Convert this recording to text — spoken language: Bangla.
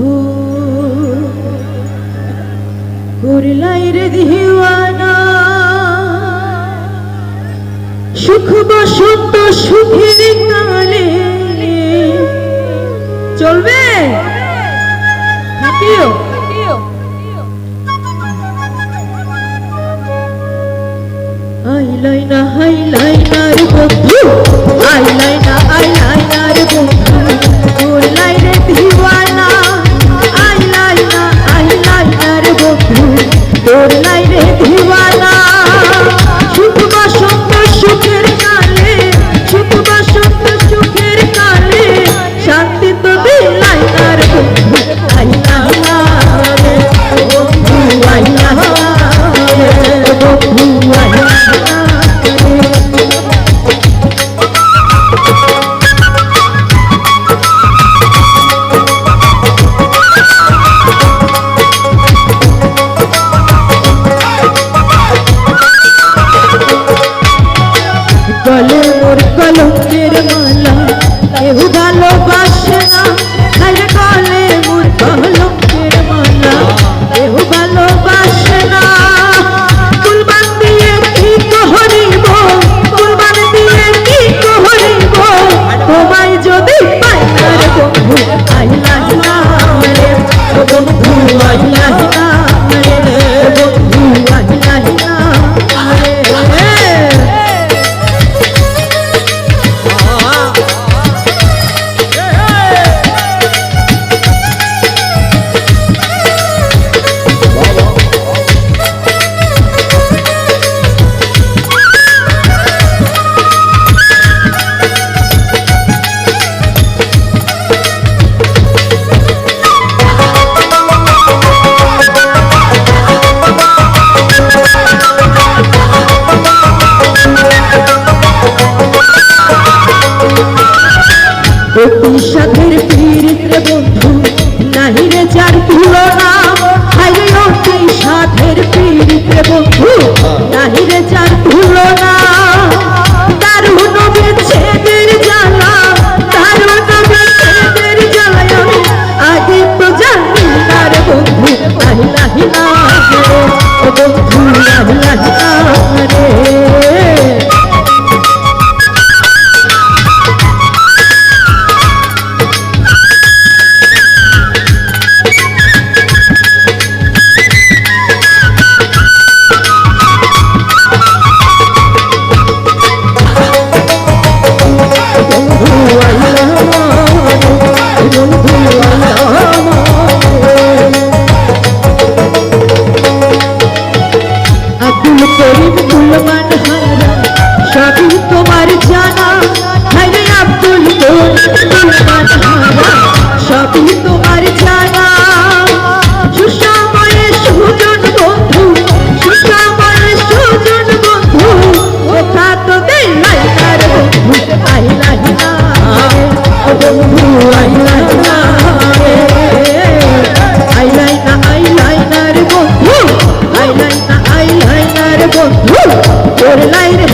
বন্ধু করলাই রে সুখ বসন্ত সুখের কালে চলবে? আইলাই না হাইলাই না। কেউ ভালোবাসে না। অতিশাখের পীড়িত রে বন্ধু, নাহি রে যার তুলনা। হাইরে অতিশাখের পীড়িত রে বন্ধু, নাহি রে যার তুলনা। দারুণ বেছেদের জ্বালা দারুণ বেছেদের বন্ধু, নাহি নাহি। light.